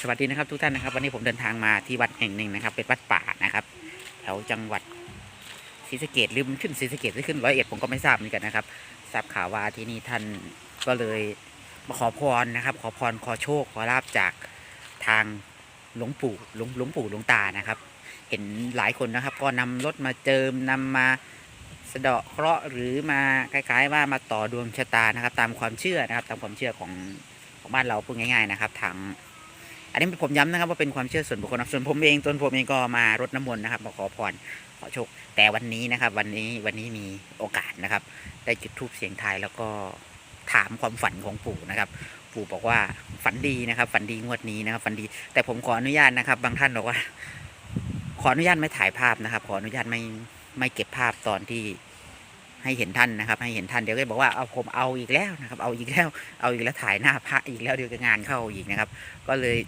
สวัสดีนะครับทุกท่านนะครับ วันนี้ผมเดินทางมาที่วัดแห่งหนึ่งนะครับ เป็นวัดป่านะครับ แถวจังหวัดศรีสะเกดหรือมันขึ้นศรีสะเกดหรือขึ้นร้อยเอ็ดผมก็ไม่ทราบเหมือนกันนะครับทราบข่าวว่าที่นี่ท่านก็เลยมาขอพรนะครับ ขอพรขอโชคขอลาบจากทางหลวงปู่หลวงหลวงปู่หลวงตานะครับ เห็นหลายคนนะครับ ก็นำรถมาเจิมนำมาสะเดาะเคราะห์หรือมาคล้าย ๆ ว่ามาต่อดวงชะตานะครับ ตามความเชื่อนะครับ ตามความเชื่อของของบ้านเราพูดง่าย ๆนะครับทาง อันนี้ผมย้ำนะครับว่าเป็นความเชื่อส่วนบุคคลนะส่วนผมเองตนผมเองก็มารดน้ำมนต์นะครับมาขอพรขอโชค แต่วันนี้นะครับ วันนี้วันนี้มีโอกาสนะครับ ได้จุดธูปเสียงทายแล้วก็ถามความฝันของปู่นะครับ ปู่บอกว่าฝันดีนะครับ ฝันดีงวดนี้นะครับ ฝันดี แต่ผมขออนุญาตนะครับ บางท่านบอกว่า ขออนุญาตไม่ถ่ายภาพนะครับ ขออนุญาตไม่ไม่เก็บภาพตอนที่ให้เห็นท่านนะครับ ให้เห็นท่านเดี๋ยวก็บอกว่าเอาผมเอาอีกแล้วนะครับ เอาอีกแล้ว เอาอีกแล้วถ่ายหน้าพระอีกแล้วเดี๋ยวก็งานเข้าอีกนะครับ ก็เลย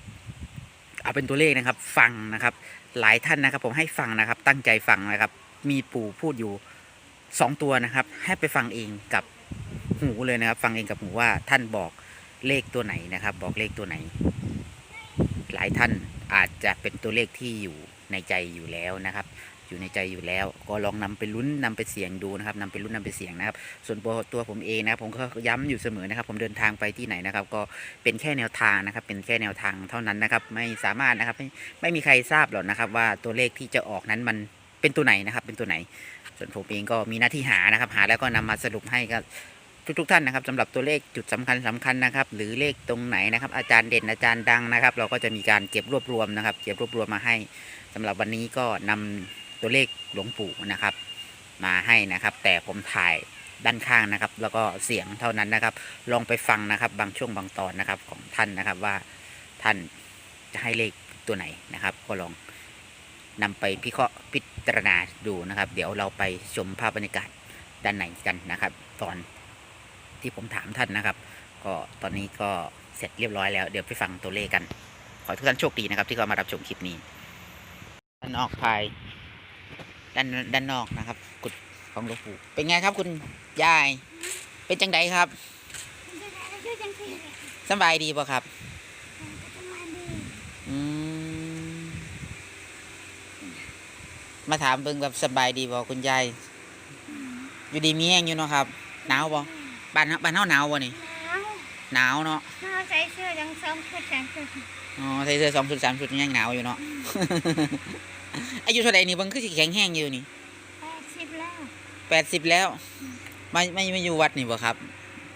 เอาเป็นตัวเลขนะครับ ฟังนะครับ หลายท่านนะครับ ผมให้ฟังนะครับ ตั้งใจฟังนะครับ มีปู่พูดอยู่สองตัวนะครับ ให้ไปฟังเองกับหูเลยนะครับ ฟังเองกับหูว่าท่านบอกเลขตัวไหนนะครับ บอกเลขตัวไหน หลายท่านอาจจะเป็นตัวเลขที่อยู่ในใจอยู่แล้วนะครับ อยู่ในใจอยู่แล้ว ก็ลองนำไปลุ้นนำไปเสี่ยงดูนะครับนำไปลุ้นนำไปเสี่ยงนะครับ ส่วนตัวผมเองนะครับผมก็ย้ำอยู่เสมอนะครับ ผมเดินทางไปที่ไหนนะครับ ก็เป็นแค่แนวทางนะครับ เป็นแค่แนวทางเท่านั้นนะครับ ไม่สามารถนะครับไม่ไม่มีใครทราบหรอกนะครับ ว่าตัวเลขที่จะออกนั้นมันเป็นตัวไหนนะครับ เป็นตัวไหน ส่วนผมเองก็มีหน้าที่หานะครับ หาแล้วก็นำมาสรุปให้กับทุกๆท่านนะครับสำหรับตัวเลขจุดสำคัญสำคัญนะครับ หรือเลขตรงไหนนะครับ อาจารย์เด่นอาจารย์ดังนะครับ เราก็จะมีการเก็บรวบรวมนะครับ เก็บรวบรวมมาให้สำหรับวันนี้ก็นำ ตัวเลขหลวงปู่นะครับ มาให้นะครับ แต่ผมถ่ายด้านข้างนะครับ แล้วก็เสียงเท่านั้นนะครับ ลองไปฟังนะครับ บางช่วงบางตอนนะครับของท่านนะครับว่าท่านจะให้เลขตัวไหนนะครับ ก็ลองนำไปพิเคราะห์พิจารณาดูนะครับ เดี๋ยวเราไปชมภาพบรรยากาศด้านไหนกันนะครับ ตอนที่ผมถามท่านนะครับ ก็ตอนนี้ก็เสร็จเรียบร้อยแล้ว เดี๋ยวไปฟังตัวเลขกัน ขอทุกท่านโชคดีนะครับ ที่เข้ามารับชมคลิปนี้ด้านนอกภาย ด้านด้านนอกนะครับ กุดของหลวงปู่เป็นไงครับคุณยาย เป็นจังไดครับสบายดีป่ะครับอืมมาถามเบิ่งแบบสบายดีบ่คุณยายอยู่ดีมีแห้งอยู่เนาะครับ หนาวบ่บ้านเฮาบ้านเฮาหนาวบ่นี่หนาวเนาะหนาวใส่เสื้อยังซ้อมชุดแขนชุดอ๋อใส่เสื้อสองชุดสามชุดยังหนาวอยู่เนาะ อายุเท่าไหร่นี่เบิ่งคือสิแข็งแห้งอยู่นี่แปดสิบแล้วแปดสิบแล้วมาไม่ไม่อยู่วัดนี่บ่ครับ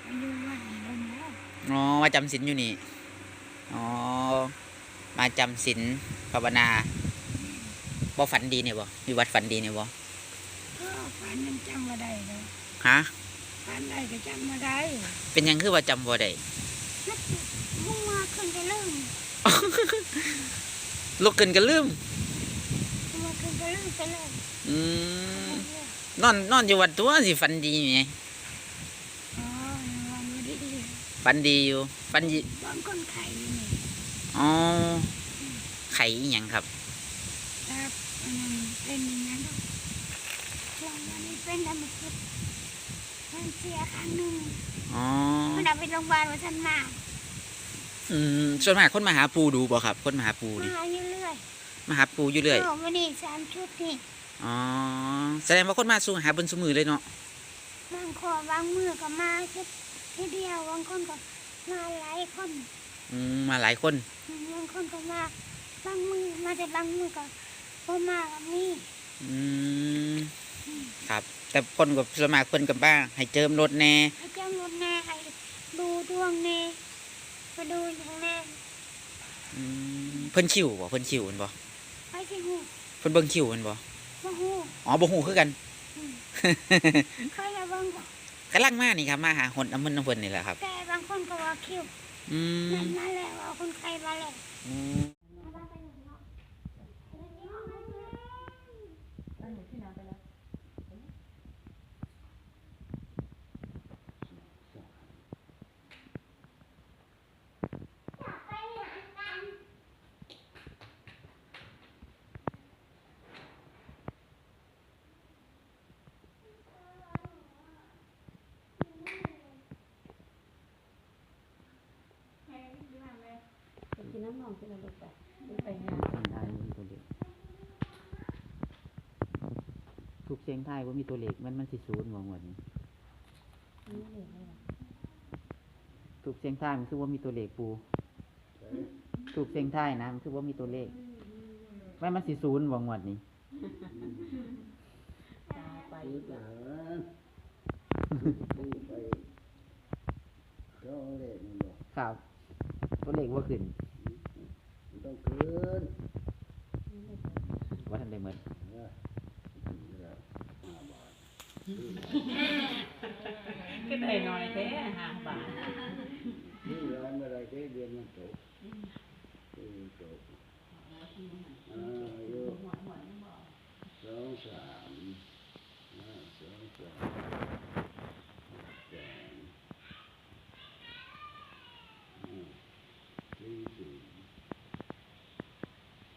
อายุวันลงแล้วอ๋อมาจำศีลอยู่นี่อ๋อมาจำศีลภาวนาบ่ฝันดีเนี่ยบ่อยู่วัดฝันดีเนี่ยบ่ก็ฝันยังจำมาได้เลยฮะฝันได้ก็จำมาได้เป็นหยังคือว่าจำบ่ได้นักมุ่งมาขึ้นไปเริ่มลุกขึ้นก็ลืมมาขึ้ นไปเริ่มไปเลยอืมนอนนอนอยู่วัดตัวสิฝันดีไหมอ๋อวันนี้ดีฝันดีอยู่ฝันดีบางคนไข่นี่อ๋อไข่อีหยังครับครับมันเป็นอย่างนั้นช่วงวันนี้เป็นธรรมชาติมันเสียครั้งหนึ่งอ๋อมันเอาไปโรงพยาบาลวันทันมาอืมส่วนมากคนมาหาปูดูบ่ครับ คนมาหาปูนี่มาเรื่อย มาหาปูอยู่ๆเรื่อยโอ้วันนี้สามชุดนี่อ๋อแสดงว่าคนมาสู่หาบนสมือเลยเนาะบางคนบางมือก็มาแค่ทีเดียวบางคนก็มาหลายคนอืมมาหลายคนบางคนก็มาบางมือมาแต่บางมือก็บ่มาก็มีอืมครับ แต่คนกับสวนมัครเพิ่นกับบ้าให้เจิมรถแหน่ให้เจ้ารถแน่ให้ดูดวงแน่ไปดูอย่างแน่อืมเพิ่นคิวบ่เพิ่นคิวแม่นบ่ไปที่หู เพิ่นเบิ่งคิวแม่นบ่บ่หูอ๋อบ่ฮู้คือกันอืมใครจะเบิ่งก็กำลังมานี่ครับมาหาหนน้ำมันน้ำเพิ่นนี่แหละครับ แต่บางคนก็ว่าคิวอืม นั่นนั่นแหละว่าคนไข้มาแล้ว อืม ที่เราลูกไปลูกไปงานเสียงไทายบ่มีตัวเลขถูกเสียงไทายว่ามีตัวเลขมันมันสิศูนย์บ่งวดนี้นี่เลยไม่หรอกถูกเสียงไทายมันคือว่ามีตัวเลขปูถูกเสียงไทายนะมันคือว่ามีตัวเลขไม่มันสิศูนย์บ่งวดนี้ตาไปซื้อหาซื้อไปเขาเลขมันบอกครับตัวเลขว่าขึ้นมันต้อ งคืนว่าทันได้เหมือนนะแล้วห้าบาทก็ได้น้อยแท้ห้าบาทซื้อร้านเมื่อไรก็เดือนมันจบซื้อจบอ่าอายุสองสามห้าสองสามหกสามห้าสี่สี่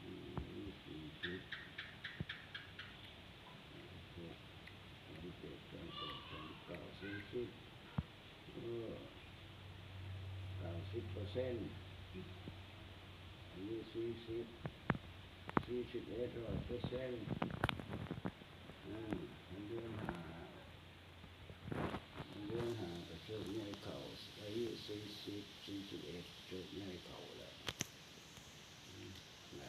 อืมสี่สิบ สี่เจ็ดสองแปดสองเก้าสี่สิบเออเก้าสิบ เปอร์เซ็นต์อายุสี่สิบสี่สิบเอ็ดร้อยเปอร์เซ็นต์อ่าอันเดือนหาอันเดือนหาก็โชคใหญ่เข่าอายุสี่สิบสี่สิบเอ็ดโชคใหญ่เข่าแล้วไหน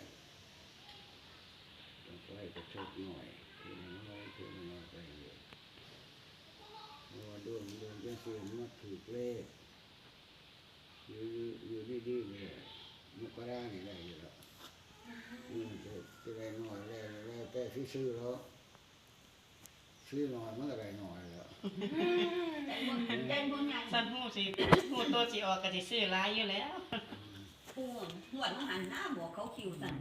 ต้องไปก็โชคหน่อยทีน้อยทีน้อยไปเรื่อยเพราะว่าดวงดวงจังสีมันถูกเลข อยู่อยู่อยู่ดีๆเนี่ยมันก็ได้นี่ได้อยู่แล้วอืมจะจะได้หน่อยได้แล้วแต่ที่ซื้อแล้วซื้อหน่อยมันก็ได้หน่อยแล้วสันหูสิหูตัวสิออกก็สิซื้อหลายอยู่แล้วผู้หวดมันหันหน้าบอกเขาคิวสั่น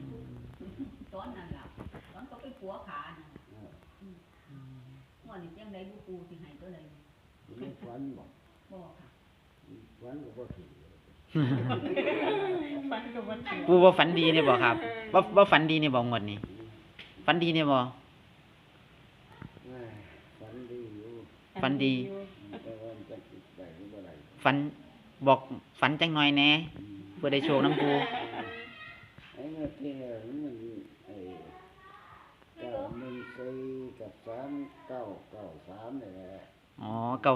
ตอนนั้นล่ะตอนเขาไปผัวขาน่ะเออหวดนี่ยังได้บุปูที่ให้ตัวใดมันฝันบอกบอกค่ะฝันก็บ่ถูก ฟันก็บ่ถูกปูว่าฝันดีเนี่ยบอกครับว่าว่าฝันดีเนี่ยบอกงวดนี้ฝันดีเนี่ยบอกฝันดีอยู่ฟันดี แต่ว่ามันจะติดได้หรือบ่ได้ฝันบอกฝันจังหน่อยแหน่เพื่อได้โชคน้ำปูไอ้เมื่อกี้มันไอ้เก้าหนึ่งสี่กับสามเก้าเก้าสามนี่แหละอ๋อเก่า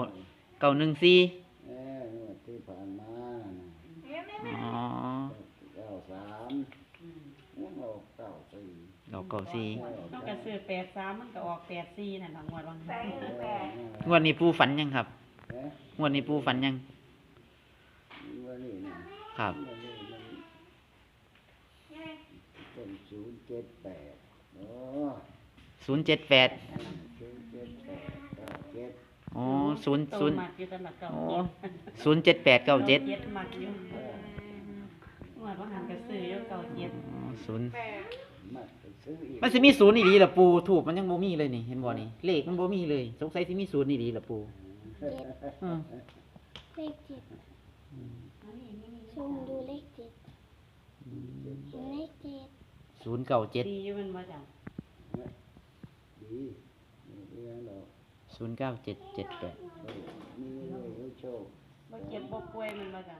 เก่าหนึ่งสี่ เออเมื่อที่ผ่านมาน่ะ อ๋อ เก้าสาม อืม มันออกเก้าสี่ เก่าเก่าสี่เออต้องก็ซื้อ83มันก็ออก84นั่นล่ะงวดบางเอองวดนี้ปูฝันยังครับเอ๊ะงวดนี้ปูฝันยัง วันนี้นะครับวันนี้มันเป็นศูนย์เจ็ดแปดโอ้ศูนย์เจ็ดแปดศูนย์เจ็ดแปดเก้าเจ็ดอ๋อศูนย์โตศูนย์มากอยู่ตลอดเก่าอ๋อเจ็ดศูนย์เจ็ดแปดเก้าเจ็ดเจ็ดมักอยู่เอองวดบางหันก็ซื้ออยู่เก่าเจ็ดอ๋อศูนย์มัดไป ซื้ออีกมันสิมีศูนย์อีหลีล่ะปูถูกมันยังบ่มีเลยนี่เห็นบ่นี่เลขมันบ่มีเลยสงสัยสิมีศูนย์อีหลีล่ะปูอืมเลขเจ็ดซูมดูเลขเจ็ดเลขเจ็ดศูนย์เก้าเจ็ดดีอยู่มันบ่จ้ะดีมีเรื่องดอกศูนย์เก้าเจ็ดเจ็ดแปดเออมีเลยให้โชค บ่เจ็บบ่ป่วยมันบ่จ้ะ